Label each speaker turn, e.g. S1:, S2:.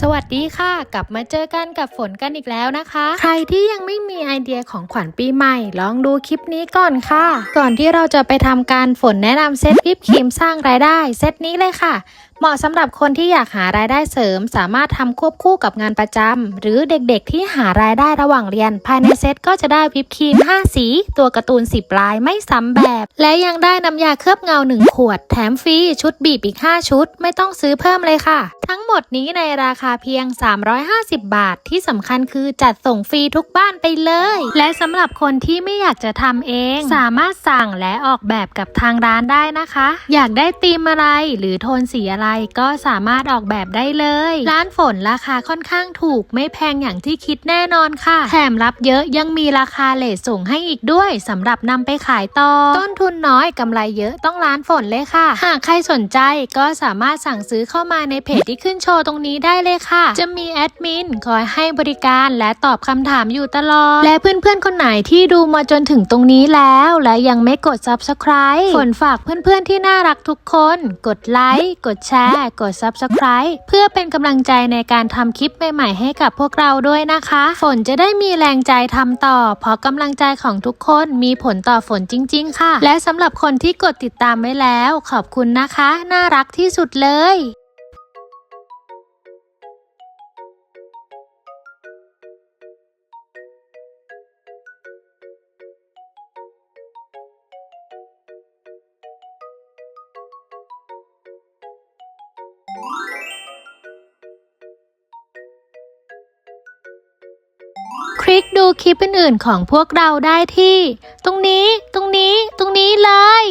S1: สวัสดีค่ะ กลับมาเจอกันกับฝนกันอีกแล้วนะคะ ใครที่ยังไม่มีไอเดียของขวัญปีใหม่ ลองดูคลิปนี้ก่อนค่ะ ก่อนที่เราจะไปทำการฝนแนะนำเซตวิปครีมสร้างรายได้เซตนี้เลยค่ะ เหมาะสำหรับคนที่อยากหารายได้เสริม สามารถทำควบคู่กับงานประจำหรือเด็กๆที่หารายได้ระหว่างเรียน ภายในเซตก็จะได้วิปครีม 5 สี ตัวการ์ตูน 10 ลายไม่ซ้ำแบบ และยังได้น้ำยาเคลือบเงา 1 ขวด แถมฟรีชุดบีบอีก 5 ชุด ไม่ต้องซื้อเพิ่มเลยค่ะ ทั้งหมดนี้ในราคาเพียง 350 บาท ที่สำคัญคือจัดส่งฟรีทุกบ้านไปเลย และสำหรับคนที่ไม่อยากจะทำเอง สามารถสั่งและออกแบบกับทางร้านได้นะคะ อยากได้ธีมอะไรหรือโทนสีอะไรก็สามารถออกแบบได้เลย ร้านฝนราคาค่อนข้างถูกไม่แพงอย่างที่คิดแน่นอนค่ะ แถมรับเยอะยังมีราคาเลทส่งให้อีกด้วยสำหรับนำไปขายต่อ ต้นทุนน้อยกำไรเยอะต้องร้านฝนเลยค่ะ หากใครสนใจก็สามารถสั่งซื้อเข้ามาในเพจที่ขึ้นโชว์ตรงนี้ได้เลยเลยค่ะ จะมีแอดมินคอยให้บริการและตอบคำถามอยู่ตลอด และเพื่อนๆ คนไหนที่ดูมาจนถึงตรงนี้แล้ว และยังไม่กด subscribe ฝนฝากเพื่อนๆที่น่ารักทุกคน กดไลค์ กดแชร์ กด subscribe เพื่อเป็นกำลังใจในการทำคลิปใหม่ๆให้กับพวกเราด้วยนะคะ ฝนจะได้มีแรงใจทำต่อ เพราะกำลังใจของทุกคนมีผลต่อฝนจริง ๆ ค่ะ และสำหรับคนที่กดติดตามไว้แล้ว ขอบคุณนะคะ น่ารักที่สุดเลย คลิกดูคลิปอื่นๆของพวกเราได้ที่ ตรงนี้ ตรงนี้ ตรงนี้เลย